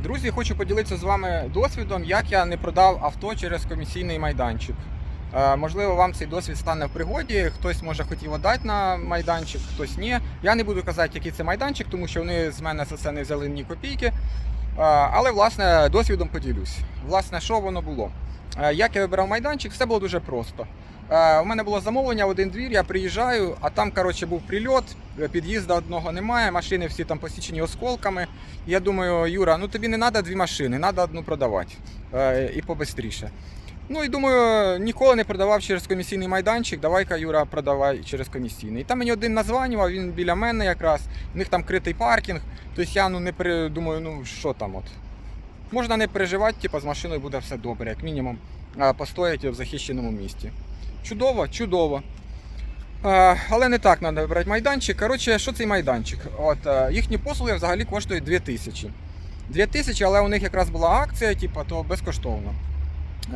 Друзі, хочу поділитися з вами досвідом, як я не продав авто через комісійний майданчик. Можливо, вам цей досвід стане в пригоді. Хтось може хотів отдати на майданчик, хтось ні. Я не буду казати, який це майданчик, тому що вони з мене за це не взяли ні копійки. Але власне досвідом поділюсь. Власне, що воно було? Як я вибирав майданчик, все було дуже просто. Е, У мене було замовлення в один двір, я приїжджаю, а там, коротше, був прильот, е, під'їзду одного немає, машини всі там посічені осколками. Я думаю, Юра, ну тобі не треба дві машини, треба одну продавати. Е, І побистріше. Ну і думаю, ніколи не продавав через комісійний майданчик. Давай-ка, Юра, продавай через комісійний. І там мені один названював, він біля мене якраз. У них там критий паркінг. Тобто я ну не думаю, ну що там от. Можна не переживати, типу, з машиною буде все добре, як мінімум, а, постоять в захищеному місті. Чудово, чудово. Але не так треба брати майданчик. Коротше, що цей майданчик? От, е, їхні послуги взагалі коштують 2000. 2000, але у них якраз була акція, типу, то безкоштовно.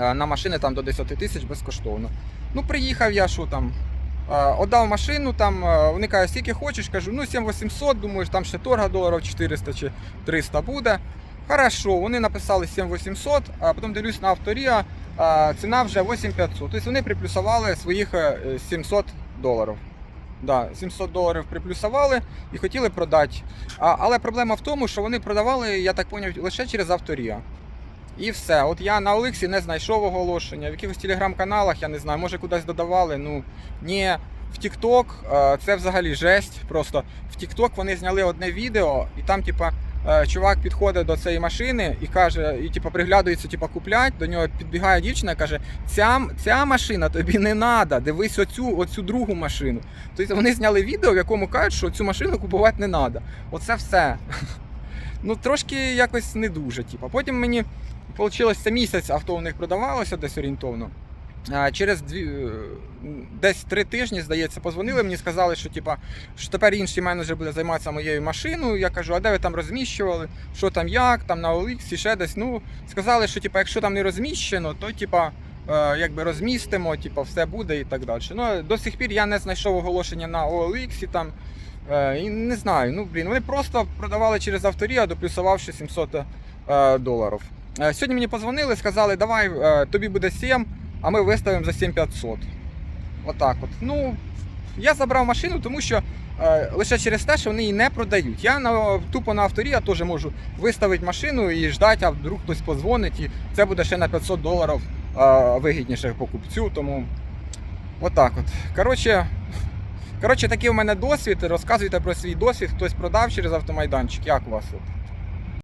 Е, На машини там до 10 тисяч безкоштовно. Ну, приїхав я, що там. е, Отдав машину, там вони кажуть, скільки хочеш, кажу, ну 7800, думаю, там ще торга доларів 400 чи 300 буде. Хорошо, вони написали 7800, а потім дивлюсь на авторія, ціна вже 8500. Тобто вони приплюсували своїх е, 700 доларів. Да, 700 доларів приплюсували і хотіли продати. А, але проблема в тому, що вони продавали, я так зрозумів, лише через авторія. І все. От я на Олексі не знайшов оголошення, в якихось телеграм-каналах, я не знаю, може кудись додавали. Ну ні. В TikTok е, це взагалі жесть. Просто в TikTok вони зняли одне відео, і там, типа, е, чувак підходить до цієї машини і каже, і типа приглядується, типа куплять. До нього підбігає дівчина і каже: ця, ця машина тобі не треба, дивись оцю, оцю другу машину. Тобто вони зняли відео, в якому кажуть, що цю машину купувати не треба. Оце все. Ну, трошки якось не дуже. Типа. Потім мені вийшло місяць авто у них продавалося десь орієнтовно. Через дві, е, десь три тижні, здається, позвонили мені, сказали, що, типа, що тепер інший менеджер буде займатися моєю машиною. Я кажу, а де ви там розміщували? Що там як, там на OLX, ще десь. Ну, сказали, що типа, якщо там не розміщено, то типа, е, якби розмістимо, типа, все буде і так далі. Ну, до сих пір я не знайшов оголошення на OLX там. Е, І не знаю, ну блін, вони просто продавали через авторія, доплюсувавши 700 е, доларів. Сьогодні мені позвонили, сказали, давай тобі буде 7, а ми виставимо за 7500. Отак от. Ну, я забрав машину, тому що е, лише через те, що вони її не продають. Я на, тупо на авторія теж можу виставити машину і ждати, а вдруг хтось позвонить, і це буде ще на 500 доларів е, вигідніше покупцю. Тому отак от. Коротше, Коротше, такий у мене досвід. Розказуйте про свій досвід. Хтось продав через автомайданчик. Як у вас? От?